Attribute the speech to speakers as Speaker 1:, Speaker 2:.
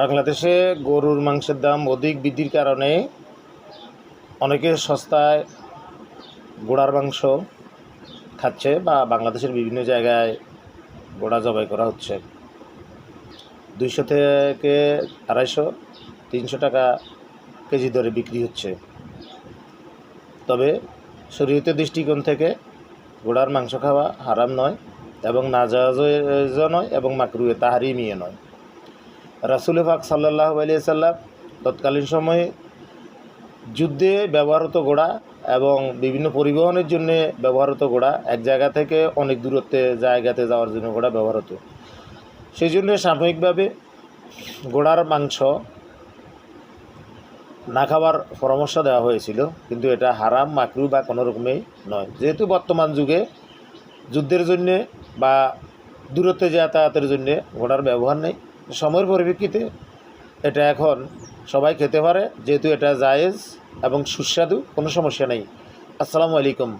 Speaker 1: বাংলাদেশে গরুর মাংসের দাম অধিক বৃদ্ধির কারণে অনেকে সস্তায় গোড়ার মাংস খাচ্ছে বা বাংলাদেশের বিভিন্ন জায়গায় গোড়া জবাই করা হচ্ছে। দুইশো থেকে আড়াইশো, তিনশো টাকা কেজি দরে বিক্রি হচ্ছে। তবে শরীয়তের দৃষ্টিকোণ থেকে গোড়ার মাংস খাওয়া হারাম নয় এবং না জায়জ নয় এবং মাকরুয়ে তাহারিমিয়ে নয়। রাসুল পাক সাল্লাহ আলিয়াল্লাম তৎকালীন সময়ে যুদ্ধে ব্যবহৃত ঘোড়া এবং বিভিন্ন পরিবহনের জন্য ব্যবহৃত ঘোড়া এক জায়গা থেকে অনেক দূরত্বে জায়গাতে যাওয়ার জন্য ঘোড়া ব্যবহার হতো সেই জন্য সাময়িকভাবে ঘোড়ার মাংস না খাবার পরামর্শ দেওয়া হয়েছিল, কিন্তু এটা হারাম, মাকরু বা কোনো রকমেই নয়। যেহেতু বর্তমান যুগে যুদ্ধের জন্যে বা দূরত্বে যাতায়াতের জন্যে ঘোড়ার ব্যবহার নেই সময়ের পরিপ্রেক্ষিতে এটা এখন সবাই খেতে পারে, যেহেতু এটা জায়েজ এবং সুস্বাদু, কোনো সমস্যা নেই। আসসালামু আলাইকুম।